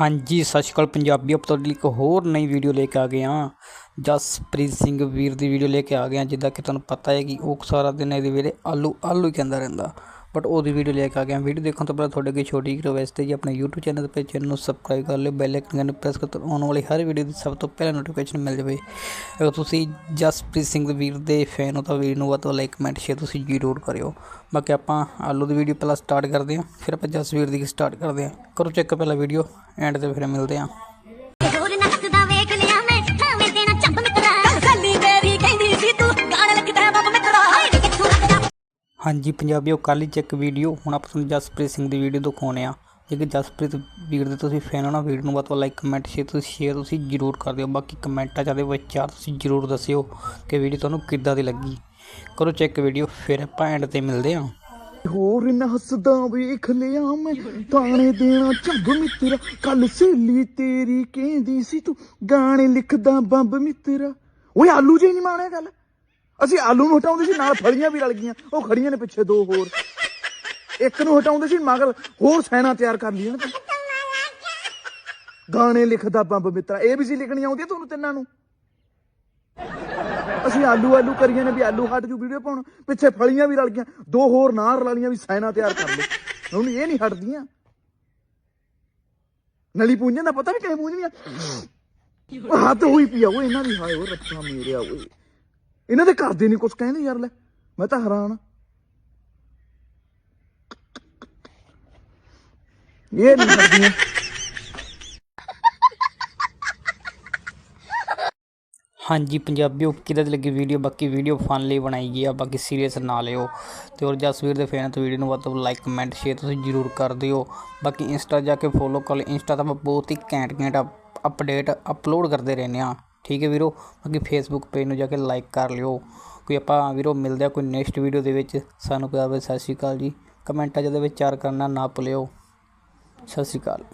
ਹਾਂਜੀ, ਸਤਿ ਸ਼੍ਰੀ ਅਕਾਲ ਪੰਜਾਬੀ। ਆਪ ਤੁਹਾਡੇ ਲਈ ਇੱਕ ਹੋਰ ਨਈ ਵੀਡੀਓ ਲੈ ਕੇ ਆ ਗਏ ਹਾਂ। ਜਸਪ੍ਰੀਤ ਸਿੰਘ ਵੀਰ ਦੀ ਵੀਡੀਓ ਲੈ ਕੇ ਆ ਗਏ ਹਾਂ, ਜਿੱਦਾਂ ਕਿ ਤੁਹਾਨੂੰ ਪਤਾ ਹੈ ਕਿ ਉਹ ਸਾਰਾ ਦਿਨ ਇਹਦੇ ਵੇਲੇ ਆਲੂ ਆਲੂ ਹੀ ਕਹਿੰਦਾ ਰਹਿੰਦਾ। ਬਟ ਉਹਦੀ ਵੀਡੀਓ ਲੈ ਕੇ ਆ ਗਿਆ ਵੀਡੀਓ ਦੇਖਣ ਤੋਂ ਪਹਿਲਾਂ ਤੁਹਾਡੇ ਅੱਗੇ ਛੋਟੀ ਜਿਹੀ ਰਿਕਵੈਸਟ ਹੈ ਜੀ, ਆਪਣੇ YouTube ਚੈਨਲ ਤੇ ਚੈਨਲ ਨੂੰ ਸਬਸਕ੍ਰਾਈਬ ਕਰ ਲਿਓ ਬੈਲ ਆਈਕਨ ਨੂੰ ਪ੍ਰੈਸ ਕਰ ਤਾਂ ਆਉਣ ਵਾਲੀ ਹਰ ਵੀਡੀਓ ਦੀ ਸਭ ਤੋਂ ਪਹਿਲਾਂ ਨੋਟੀਫਿਕੇਸ਼ਨ ਮਿਲ ਜਾਵੇ। ਅਗਰ ਤੁਸੀਂ ਜਸਪ੍ਰੀਤ ਸਿੰਘ ਵੀਰ ਦੇ ਫੈਨ ਹੋ ਤਾਂ ਵੀਡੀਓ ਨੂੰ ਵੱਧ ਤੋਂ ਲਾਈਕ ਕਮੈਂਟ ਸ਼ੇਅਰ ਤੁਸੀਂ ਜ਼ਰੂਰ ਕਰਿਓ। ਬਾਕੀ ਆਪਾਂ ਆਲੂ ਦੀ ਵੀਡੀਓ ਪਹਿਲਾਂ ਸਟਾਰਟ ਕਰਦੇ ਹਾਂ, ਫਿਰ ਆਪਾਂ ਜਸਵੀਰ ਦੀ ਸਟਾਰਟ ਕਰਦੇ ਹਾਂ। ਕਰੋ ਚੈੱਕ ਪਹਿਲਾਂ ਵੀਡੀਓ ਐਂਡ ਤੇ ਫਿਰ ਮਿਲਦੇ ਹਾਂ। ਹਾਂਜੀ ਪੰਜਾਬੀਓ ਕੱਲ੍ਹ ਹੀ ਚੈੱਕ ਵੀਡੀਓ ਹੁਣ ਆਪਾਂ ਤੁਹਾਨੂੰ ਜਸਪ੍ਰੀਤ ਸਿੰਘ ਦੀ ਵੀਡੀਓ ਦਿਖਾਉਣੇ ਆ ਜੇਕਰ ਜਸਪ੍ਰੀਤ ਵੀਰ ਦੇ ਤੁਸੀਂ ਫੈਨ ਹੋ ਨਾ ਵੀਡੀਓ ਨੂੰ ਵੱਧ ਤੋਂ ਲਾਈਕ ਕਮੈਂਟ ਸ਼ੇਅਰ ਤੁਸੀਂ ਸ਼ੇਅਰ ਤੁਸੀਂ ਜ਼ਰੂਰ ਕਰ ਦਿਓ। ਬਾਕੀ ਕਮੈਂਟਾਂ 'ਚ ਵਿਚਾਰ ਤੁਸੀਂ ਜ਼ਰੂਰ ਦੱਸਿਓ ਕਿ ਵੀਡੀਓ ਤੁਹਾਨੂੰ ਕਿੱਦਾਂ ਦੀ ਲੱਗੀ। ਕਰੋ ਚੈੱਕ ਵੀਡੀਓ ਫਿਰ ਆਪਾਂ ਐਂਡ ਤੇ ਮਿਲਦੇ ਹਾਂ। ਹੋਰ ਨਾ ਹੱਸਦਾ ਵੇਖ ਲਿਆ ਮੈਂ, ਤਾਣੇ ਦੇਣਾ ਝੰਬ ਮਿੱਤਰਾ ਕੱਲ ਸਹੇਲੀ ਤੇਰੀ ਕਹਿੰਦੀ ਸੀ ਤੂੰ ਗਾਣੇ ਲਿਖਦਾ ਬੰਬ ਮਿੱਤਰਾ। ਓਏ ਆਲੂ ਜੇ ਨਹੀਂ ਮਾਣਿਆ ਗੱਲ। ਅਸੀਂ ਆਲੂ ਨੂੰ ਹਟਾਉਂਦੇ ਸੀ, ਨਾਲ ਫਲੀਆਂ ਵੀ ਰਲ ਗਈਆਂ। ਉਹ ਖੜੀਆਂ ਨੇ ਪਿੱਛੇ ਦੋ ਹੋਰ। ਇੱਕ ਨੂੰ ਹਟਾਉਂਦੇ ਸੀ, ਮਗਰ ਹੋਰ ਸੈਨਾ ਤਿਆਰ ਕਰ ਲਈਆਂ ਨੇ। ਗਾਣੇ ਲਿਖਦਾ ਬੰਬ ਮਿੱਤਰਾ। ਇਹ ਵੀ ਸੀ ਲਿਖਣੀ ਆਉਂਦੀ ਤੁਹਾਨੂੰ ਤਿੰਨਾਂ ਨੂੰ? ਅਸੀਂ ਆਲੂ ਆਲੂ ਕਰੀਏ ਨੇ ਵੀ ਆਲੂ ਹਟ ਜੂ, ਵੀਡੀਓ ਪਾਉਣ। ਪਿੱਛੇ ਫਲੀਆਂ ਵੀ ਰਲ ਗਈਆਂ। ਦੋ ਹੋਰ ਨਾਲ ਰਲ ਵਾਲੀਆਂ ਵੀ ਸਾਇਨਾ ਤਿਆਰ ਕਰ ਲਓ ਹੁਣ ਇਹ ਨਹੀਂ ਹਟਦੀਆਂ। ਨਲੀ ਪੂੰਝਣ ਦਾ ਪਤਾ ਵੀ ਕਿਵੇਂ ਪੂੰਝਣੀਆਂ। ਹੱਥ ਹੋਈ ਪਈ ਆ ਉਹ ਇਹਨਾਂ ਦੀ ਹਾਏ ਉਹ ਰੱਖਾ ਮੇਰੇ ਓਏ। ਇਹਨਾਂ ਦੇ ਘਰ ਦੇ ਨਹੀਂ ਕੁਝ ਕਹਿੰਦੇ ਯਾਰ ਲੈ, ਮੈਂ ਤਾਂ ਹੈਰਾਨ ਆ। ਇਹ ਨਹੀਂ ਹਟਦੀਆਂ ਹਾਂਜੀ ਪੰਜਾਬੀਓ ਕਿੱਦਾਂ ਦੀ ਲੱਗੀ ਵੀਡੀਓ, ਬਾਕੀ ਵੀਡੀਓ ਫਨ ਲਈ ਬਣਾਈ ਗਈ ਆ, ਬਾਕੀ ਸੀਰੀਅਸ ਨਾ ਲਿਓ। ਤੇ ਹੋਰ ਜਸਵੀਰ ਦੇ ਫੈਨ ਤੋਂ ਵੀਡੀਓ ਨੂੰ ਵੱਧ ਤੋਂ ਲਾਈਕ ਕਮੈਂਟ ਸ਼ੇਅਰ ਤੁਸੀਂ ਜ਼ਰੂਰ ਕਰ ਦਿਓ। ਬਾਕੀ ਇੰਸਟਾ ਜਾ ਕੇ ਫੋਲੋ ਕਰ ਲਓ। ਇੰਸਟਾ ਤਾਂ ਆਪਾਂ ਬਹੁਤ ਹੀ ਘੈਂਟ ਘੈਂਟ ਅਪਡੇਟ ਅਪਲੋਡ ਕਰਦੇ ਰਹਿੰਦੇ ਆ। ਠੀਕ ਹੈ ਵੀਰੋ? ਬਾਕੀ ਫੇਸਬੁੱਕ ਪੇਜ ਨੂੰ ਜਾ ਕੇ ਲਾਈਕ ਕਰ ਲਿਓ। ਕੋਈ ਆਪਾਂ ਵੀਰੋ ਮਿਲਦੇ ਆ ਕੋਈ ਨੈਕਸਟ ਵੀਡੀਓ ਦੇ ਵਿੱਚ। ਸਾਨੂੰ ਪਿਆਰ ਭਰੀ ਸਤਿ ਸ਼੍ਰੀ ਅਕਾਲ ਜੀ। ਕਮੈਂਟਾਂ 'ਚ ਦੇ ਵਿਚਾਰ ਕਰਨਾ ਨਾ ਭੁੱਲਿਓ। ਸਤਿ ਸ਼੍ਰੀ ਅਕਾਲ।